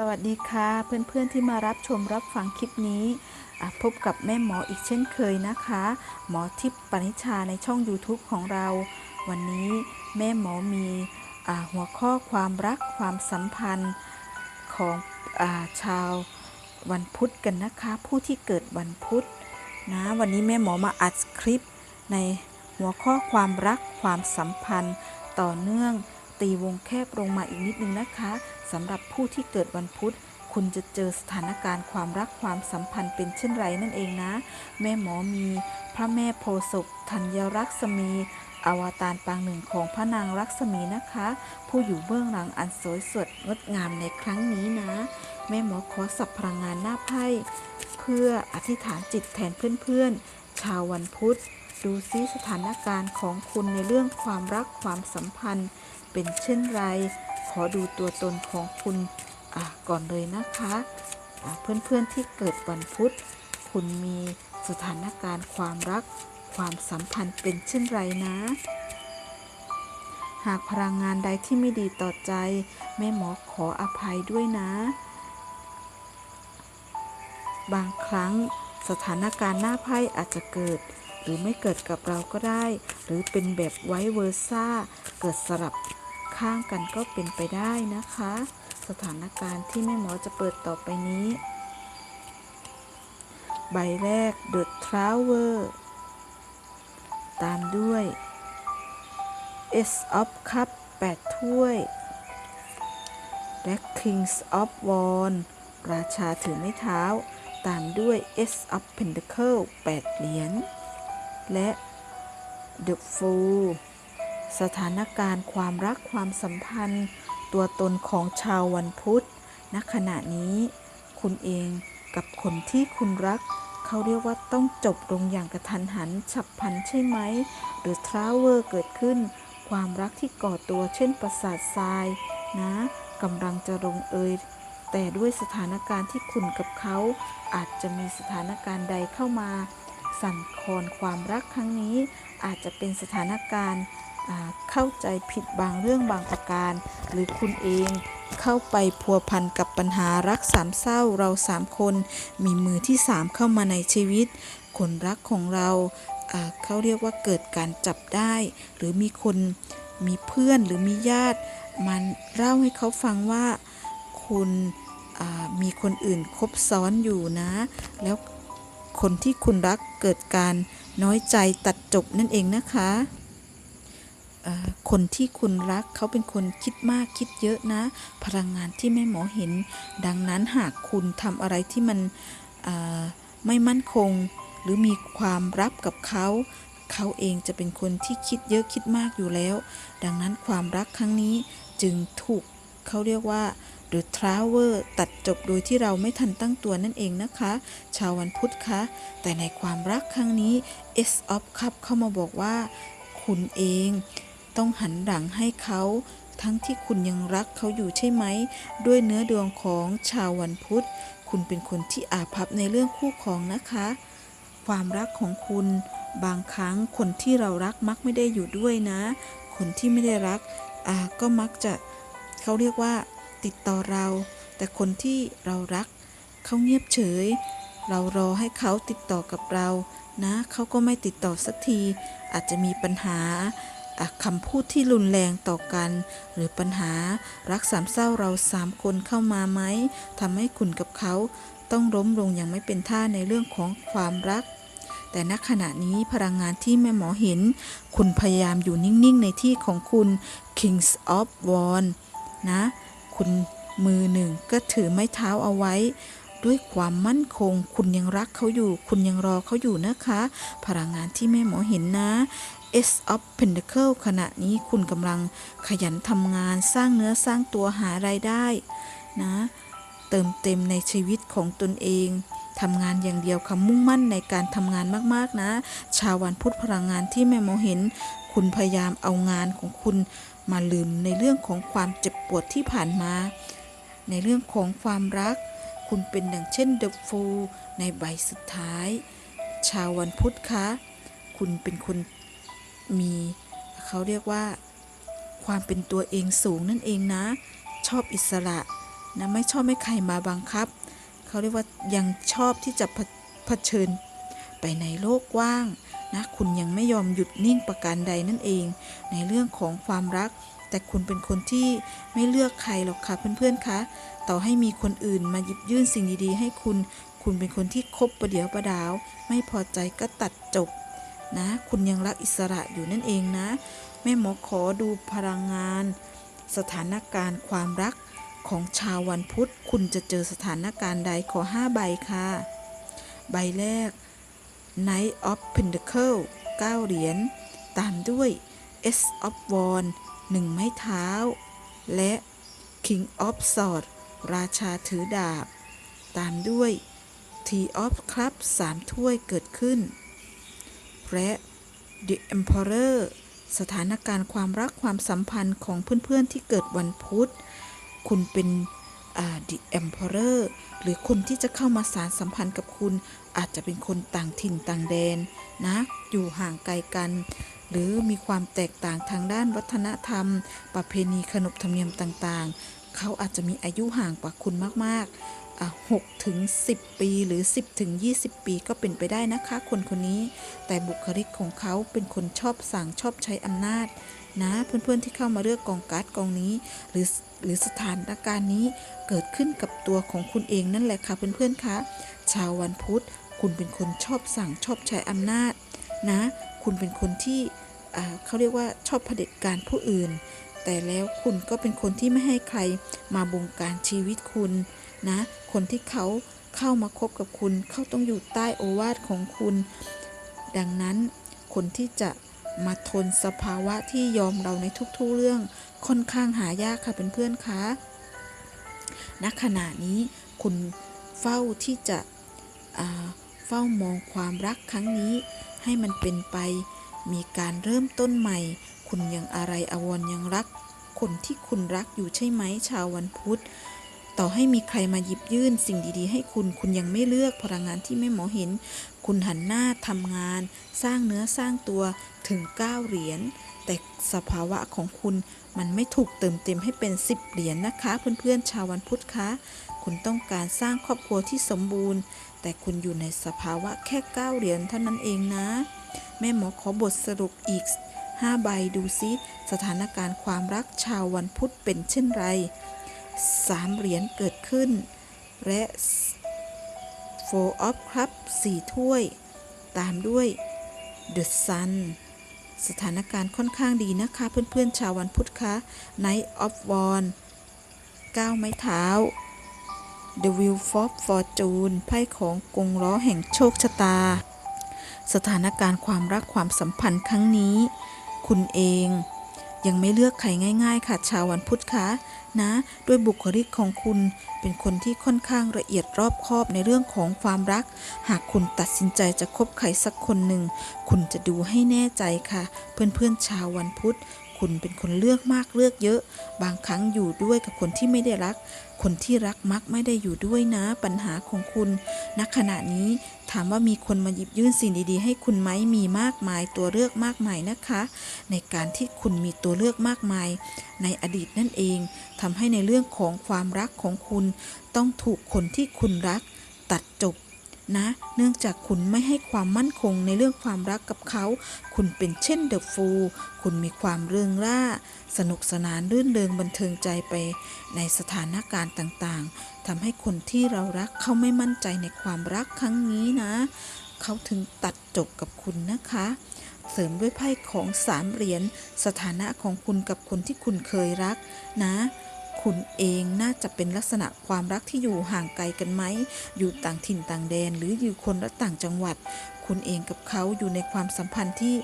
สวัสดีค่ะเพื่อนๆที่มารับชมรับฟังคลิปนี้พบกับแม่หมออีกเช่นเคยนะคะ หมอทิพย์ปณิชาในช่อง YouTube ของเรา วันนี้แม่หมอมีอหัวข้อความรักความสัมพันธ์ของอาชาววันพุธกันนะคะ ผู้ที่เกิดวันพุธนะวันนี้แม่หมอมาอัดคลิปในหัวข้อความรักความสัมพันธ์ต่อเนื่อง ตีวงแคบลงมาอีกนิดนึงนะคะสำหรับผู้ที่เกิดวันพุธ คุณจะเจอสถานการณ์ความรักความสัมพันธ์เป็นเช่นไรนั่นเองนะ แม่หมอมี พระแม่โพศพธัญรักษมี อวตารปางหนึ่งของพระนางรักษมีนะคะ ผู้อยู่เบื้องหลังอันสวยสดงดงามในครั้งนี้นะ แม่หมอขอสับพลังงานหน้าไพ่เพื่ออธิษฐานจิตแทนเพื่อนๆชาววันพุธดูซิสถานการณ์ของคุณในเรื่องความรักความสัมพันธ์ เป็นเช่นไร ขอดูตัวตนของคุณก่อนเลยนะคะอะเพื่อนๆที่เกิดวันพุธ คุณมีสถานการณ์ความรัก ความสัมพันธ์เป็นเช่นไรนะ หากพลังงานใดที่ไม่ดีต่อใจ แม่หมอขออภัยด้วยนะ บางครั้งสถานการณ์หน้าไพ่อาจจะเกิด หรือไม่เกิดกับเราก็ได้ หรือเป็นแบบไวเวอร์ซ่า เกิดสลับ ข้างกันก็เป็นไปได้นะคะ สถานการณ์ที่แม่หมอจะเปิดต่อไปนี้ ใบแรก The Traveler ตามด้วย S of Cup 8 ถ้วย และ Kings of w a n d ราชาถือไม้เท้า ตามด้วย S of Pentacle 8 เหรียญ และ The Fool สถานการณ์ความรักความสัมพันธ์ ตัวตนของชาววันพุธณขณะนี้ คุณเองกับคนที่คุณรัก เขาเรียกว่าต้องจบลงอย่างกระทันหันฉับพลันใช่ไหม หรือทราเวอร์เกิดขึ้น ความรักที่ก่อตัวเช่นประสาททราย นะกำลังจะลงเอยแต่ด้วยสถานการณ์ที่คุณกับเขาอาจจะมีสถานการณ์ใดเข้ามา สั่นคลอนความรักครั้งนี้อาจจะเป็นสถานการณ์เข้าใจผิดบางเรื่องบางประการ หรือคุณเองเข้าไปพัวพันกับปัญหารักสามเศร้าเราสามคน มีมือที่สามเข้ามาในชีวิต คนรักของเราเขาเรียกว่าเกิดการจับได้ หรือมีคนมีเพื่อนหรือมีญาติ มันเล่าให้เขาฟังว่าคุณมีคนอื่นคบซ้อนอยู่นะ แล้ว คนที่คุณรักเกิดการน้อยใจตัดจบนั่นเองนะคะคนที่คุณรักเขาเป็นคนคิดมากคิดเยอะนะ พลังงานที่แม่หมอเห็น ดังนั้นหากคุณทำอะไรที่มันไม่มั่นคง หรือมีความรับกับเขาเขาเองจะเป็นคนที่คิดเยอะคิดมากอยู่แล้ว ดังนั้นความรักครั้งนี้จึงถูกเขาเรียกว่า The Traveler ตัดจบโดยที่เราไม่ทันตั้งตัวนั่นเองนะคะ ชาววันพุธคะ แต่ในความรักครั้งนี้ S of Cup เข้ามาบอกว่า คุณเองต้องหันหลังให้เขาทั้งที่คุณยังรักเขาอยู่ใช่ไหม ด้วยเนื้อดวงของชาววันพุธ คุณเป็นคนที่อาภัพในเรื่องคู่ครองนะคะ ความรักของคุณบางครั้งคนที่เรารักมักไม่ได้อยู่ด้วยนะ คนที่ไม่ได้รักอาก็มักจะเขาเรียกว่า ติดต่อเรา แต่คนที่เรารัก เขาเงียบเฉย เรารอให้เขาติดต่อกับเรา นะ เขาก็ไม่ติดต่อสักที อาจจะมีปัญหาคำพูดที่รุนแรงต่อกัน หรือปัญหารักสามเศร้าเราสามคนเข้ามาไหมทำให้คุณกับเขาต้องล้มลงอย่างไม่เป็นท่าในเรื่องของความรัก แต่ณขณะนี้พลังงานที่แม่หมอเห็น คุณพยายามอยู่นิ่ง ๆ ในที่ของคุณ Kings of w a n d นะ คุณมือหนึ่งก็ถือไม้เท้าเอาไว้ ด้วยความมั่นคง คุณยังรักเขาอยู่ คุณยังรอเขาอยู่นะคะ พลังงานที่แม่หมอเห็นนะ S of Pentacle ขณะนี้คุณกำลังขยันทำงานสร้างเนื้อสร้างตัวหารายได้นะ เติมเต็มในชีวิตของตนเอง ทำงานอย่างเดียวคำมุ่งมั่นในการทำงานมากๆนะ ชาววันพุธพลังงานที่แม่หมอเห็น คุณพยายามเอางานของคุณมาลืมในเรื่องของความเจ็บปวดที่ผ่านมา ในเรื่องของความรัก คุณเป็นดังเช่นเดอะฟูในใบสุดท้าย ชาววันพุธคะคุณเป็นคนมีเขาเรียกว่า ความเป็นตัวเองสูงนั่นเองนะ ชอบอิสระนะไม่ชอบให้ใครมาบังคับ เขาเรียกว่ายังชอบที่จะเผเผชิญไปในโลกกว้างนะคุณยังไม่ยอมหยุดนิ่งประการใดนั่นเอง ในเรื่องของความรัก แต่คุณเป็นคนที่ไม่เลือกใครหรอกค่ะเพื่อนๆคะต่อให้มีคนอื่นมาหยิบยื่นสิ่งดีๆ ให้คุณ คุณเป็นคนที่คบประเดี๋ยวประดาว ไม่พอใจก็ตัดจบนะ คุณยังรักอิสระอยู่นั่นเองนะ แม่หมอขอดูพลังงาน สถานการณ์ความรัก ของชาววันพุธคุณจะเจอสถานการณ์ใดขอ 5 ใบค่ะ ใบแรก Knight of Pentacle 9 เหรียญ ตามด้วย S of Wands 1ไม้เท้า และ King of Swords ราชาถือดาบ ตามด้วย T of Cups 3ถ้วยเกิดขึ้น และ The Emperor สถานการณ์ความรักความสัมพันธ์ของเพื่อนๆที่เกิดวันพุธ คุณเป็นอ่า The Emperor หรือคนที่จะเข้ามาสารสัมพันธ์กับคุณ อาจจะเป็นคนต่างถิ่นต่างแดนนะ อยู่ห่างไกลกัน หรือมีความแตกต่างทางด้านวัฒนธรรม ประเพณีขนบธรรมเนียมต่างๆ เขาอาจจะมีอายุห่างกว่าคุณมากๆอะ6ถึง10ปีหรือ 10ถึง20 ปีก็เป็นไปได้นะคะ คนคนนี้ แต่บุคลิกของเขาเป็นคนชอบสั่งชอบใช้อำนาจ นะเพื่อนๆที่เข้ามาเลือกกองการ์ดกองนี้ หรือหรือสถานการณ์นี้เกิดขึ้นกับตัวของคุณเองนั่นแหละค่ะเพื่อนๆคะชาววันพุธคุณเป็นคนชอบสั่งชอบใช้อำนาจนะ คุณเป็นคนที่เขาเรียกว่าชอบเผด็จการผู้อื่น แต่แล้วคุณก็เป็นคนที่ไม่ให้ใครมาบงการชีวิตคุณนะ คนที่เขาเข้ามาคบกับคุณ เขาต้องอยู่ใต้โอวาทของคุณ ดังนั้นคนที่จะ มาทนสภาวะที่ยอมเราในทุกๆเรื่อง ค่อนข้างหายากค่ะเป็นเพื่อนคะณขณะนี้คุณเฝ้าที่จะเฝ้ามองความรักครั้งนี้ ให้มันเป็นไป มีการเริ่มต้นใหม่ คุณยังอะไรอวรยังรัก คนที่คุณรักอยู่ใช่ไหมชาววันพุธต่อให้มีใครมาหยิบยื่นสิ่งดีๆ ให้คุณ คุณยังไม่เลือกพลังงานที่ไม่หมอเห็น คุณหันหน้าทำงาน สร้างเนื้อสร้างตัวถึง 9 เหรียญ แต่สภาวะของคุณมันไม่ถูกเติมเต็มให้เป็น 10 เหรียญนนะคะ เพื่อนๆชาววันพุธคะ คุณต้องการสร้างครอบครัวที่สมบูรณ์ แต่คุณอยู่ในสภาวะแค่ 9 เหรียญเท่านั้นเองนะ แม่หมอขอบทสรุปอีก 5 ใบดูซิสถานการณ์ความรักชาววันพุธเป็นเช่นไร 3 เหรียญเกิดขึ้น และ Four of Cups 4ถ้วย ตามด้วย The Sun สถานการณ์ค่อนข้างดีนะคะ เพื่อนๆ ชาววันพุธคะ Night of w a n d 9 ไม้เท้า The Wheel of Fortune ไพ่ของกงล้อแห่งโชคชะตา สถานการณ์ความรักความสัมพันธ์ครั้งนี้ คุณเอง ยังไม่เลือกใครง่ายๆ ค่ะชาววันพุธคะนะด้วยบุคลิกของคุณเป็นคนที่ค่อนข้างละเอียดรอบคอบในเรื่องของความรัก หากคุณตัดสินใจจะคบใครสักคนหนึ่งคุณจะดูให้แน่ใจค่ะ เพื่อนๆชาววันพุธ คุณเป็นคนเลือกมากเลือกเยอะ บางครั้งอยู่ด้วยกับคนที่ไม่ได้รัก คนที่รักมักไม่ได้อยู่ด้วยนะ ปัญหาของคุณณขณะนี้ถามว่ามีคนมาหยิบยื่นสิ่งดีๆ ให้คุณไหมมีมากมายตัวเลือกมากมายนะคะ ในการที่คุณมีตัวเลือกมากมาย ในอดีตนั่นเองทำให้ในเรื่องของความรักของคุณ ต้องถูกคนที่คุณรัก ตัดจบ นะ เนื่องจากคุณไม่ให้ความมั่นคงในเรื่องความรักกับเขา คุณเป็นเช่นเดอะฟูลคุณมีความเริงร่า สนุกสนานรื่นเริงบันเทิงใจไปในสถานการณ์ต่างๆทำให้คนที่เรารักเขาไม่มั่นใจในความรักครั้งนี้นะ เขาถึงตัดจบกับคุณนะคะเสริมด้วยไพ่ของสามเหรียญสถานะของคุณกับคนที่คุณเคยรักนะ คุณเองน่าจะเป็นลักษณะความรักที่อยู่ห่างไกลกันไหม อยู่ต่างถิ่นต่างแดน หรืออยู่คนละต่างจังหวัด คุณเองกับเขาอยู่ในความสัมพันธ์ที่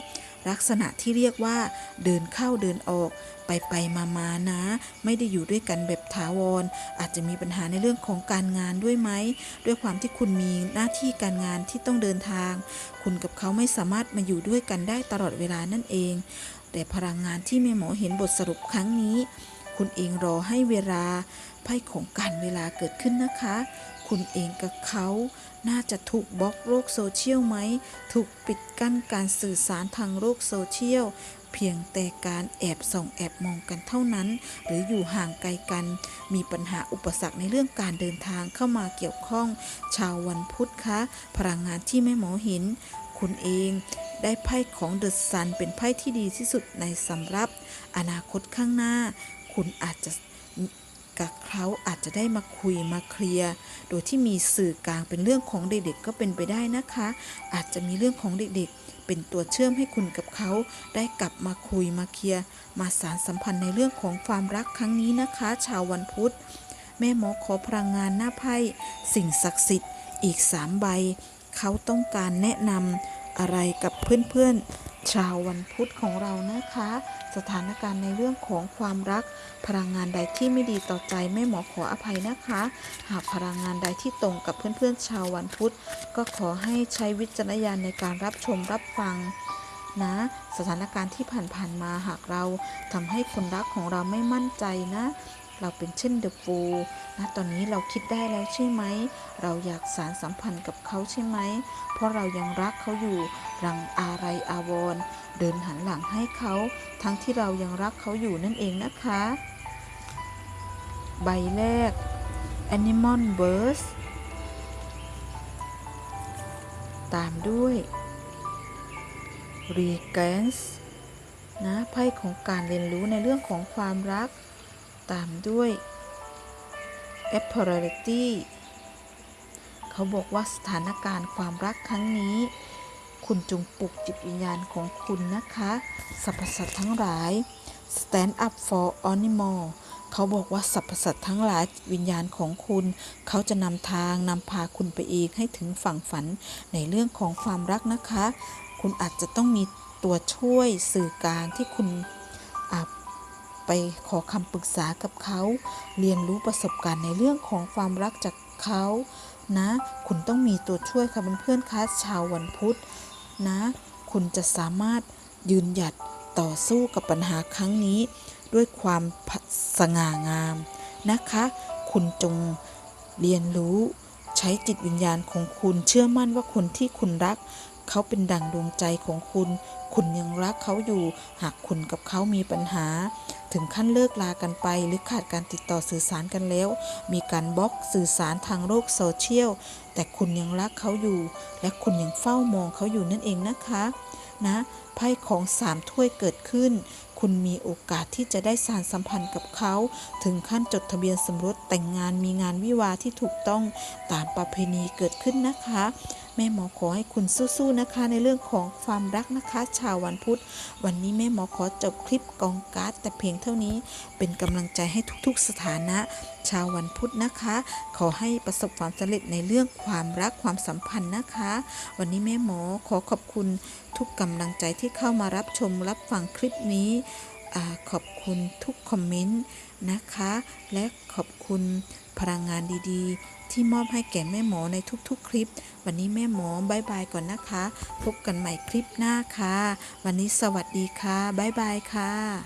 ลักษณะที่เรียกว่า เดินเข้าเดินออก ไปไปมามานะ ไม่ได้อยู่ด้วยกันแบบถาวร อาจจะมีปัญหาในเรื่องของการงานด้วยไหม ด้วยความที่คุณมีหน้าที่การงานที่ต้องเดินทาง คุณกับเขาไม่สามารถมาอยู่ด้วยกันได้ตลอดเวลานั่นเอง แต่พลังงานที่แม่หมอเห็นบทสรุปครั้งนี้ คุณเองรอให้เวลาไพ่ของการเวลาเกิดขึ้นนะคะ คุณเองกับเขาน่าจะถูกบล็อกโลกโซเชียลไหม ถูกปิดกั้นการสื่อสารทางโลกโซเชียล เพียงแต่การแอบส่องแอบมองกันเท่านั้น หรืออยู่ห่างไกลกัน มีปัญหาอุปสรรคในเรื่องการเดินทางเข้ามาเกี่ยวข้อง ชาววันพุธคะพลังงานที่แม่หมอเห็น คุณเองได้ไพ่ของเดอะซันเป็นไพ่ที่ดีที่สุดในสำรับ อนาคตข้างหน้า คุณอาจจะกับเขาอาจจะได้มาคุยมาเคลียร์ โดยที่มีสื่อกลางเป็นเรื่องของเด็กๆ ก็เป็นไปได้นะคะ อาจจะมีเรื่องของเด็กๆ เป็นตัวเชื่อมให้คุณกับเขา ได้กลับมาคุยมาเคลียร์ มาสารสัมพันธ์ในเรื่องของความรักครั้งนี้นะคะ ชาววันพุธ แม่หมอขอพลังงานหน้าไพ่สิ่งศักดิ์สิทธิ์อีกสามใบ เขาต้องการแนะนำอะไรกับเพื่อนๆ ชาววันพุธของเรานะคะ สถานการณ์ในเรื่องของความรัก พลังงานใดที่ไม่ดีต่อใจแม่หมอขออภัยนะคะ หากพลังงานใดที่ตรงกับเพื่อนๆชาววันพุธ ก็ขอให้ใช้วิจารณญาณในการรับชมรับฟังนะสถานการณ์ที่ผ่านๆมาหากเราทำให้คนรักของเราไม่มั่นใจนะ เราเป็นเช่นเดอะฟูนะตอนนี้เราคิดได้แล้วใช่ไหม เราอยากสารสัมพันธ์กับเขาใช่ไหม เพราะเรายังรักเขาอยู่ รังอาไรยอาวร เดินหันหลังให้เขา ทั้งที่เรายังรักเขาอยู่นั่นเองนะคะ ใบแรก Animal Birds ตามด้วย r e g a n c e นะไพ่ของการเรียนรู้ในเรื่องของความรัก ตามด้วย a p p a r i t y เขาบอกว่าสถานการณ์ความรักครั้งนี้ คุณจงปลุกจิตวิญญาณของคุณนะคะสรรพสัตว์ทั้งหลาย stand up for animal เขาบอกว่าสรรพสัตว์ทั้งหลายวิญญาณของคุณ เขาจะนำทางนำพาคุณไปเองให้ถึงฝั่งฝันในเรื่องของความรักนะคะ คุณอาจจะต้องมีตัวช่วยสื่อกลางที่คุณ ไปขอคำปรึกษากับเขา เรียนรู้ประสบการณ์ในเรื่องของความรักจากเขานะ คุณต้องมีตัวช่วยค่ะเพื่อนๆคะชาววันพุธนะ คุณจะสามารถยืนหยัดต่อสู้กับปัญหาครั้งนี้ ด้วยความสง่างามนะคะ คุณจงเรียนรู้ใช้จิตวิญญาณของคุณเชื่อมั่นว่าคนที่คุณรัก เขาเป็นดั่งดวงใจของคุณ คุณยังรักเขาอยู่ หากคุณกับเขามีปัญหา ถึงขั้นเลิกลากันไป หรือขาดการติดต่อสื่อสารกันแล้ว มีการบล็อกสื่อสารทางโลกโซเชียล แต่คุณยังรักเขาอยู่ และคุณยังเฝ้ามองเขาอยู่นั่นเองนะคะ นะไพ่ของสามถ้วยเกิดขึ้น คุณมีโอกาสที่จะได้สารสัมพันธ์กับเขา ถึงขั้นจดทะเบียนสมรสแต่งงานมีงานวิวาที่ถูกต้องตามประเพณีเกิดขึ้นนะคะ แม่หมอขอให้คุณสู้ๆนะคะ ในเรื่องของความรักนะคะ ชาววันพุธ วันนี้แม่หมอขอจบคลิปกองการ์ดแต่เพียงเท่านี้เป็นกำลังใจให้ทุกๆสถานะ ชาววันพุธนะคะ ขอให้ประสบความสำเร็จในเรื่องความรักความสัมพันธ์นะคะ วันนี้แม่หมอขอขอบคุณทุกกำลังใจที่เข้ามารับชมรับฟังคลิปนี้อขอบคุณทุกคอมเมนต์นะคะ และขอบคุณ พลังงานดีๆ ที่มอบให้แก่แม่หมอในทุกๆ คลิป วันนี้แม่หมอบายบายก่อนนะคะ พบกันใหม่คลิปหน้าค่ะ วันนี้สวัสดีค่ะบายบายค่ะ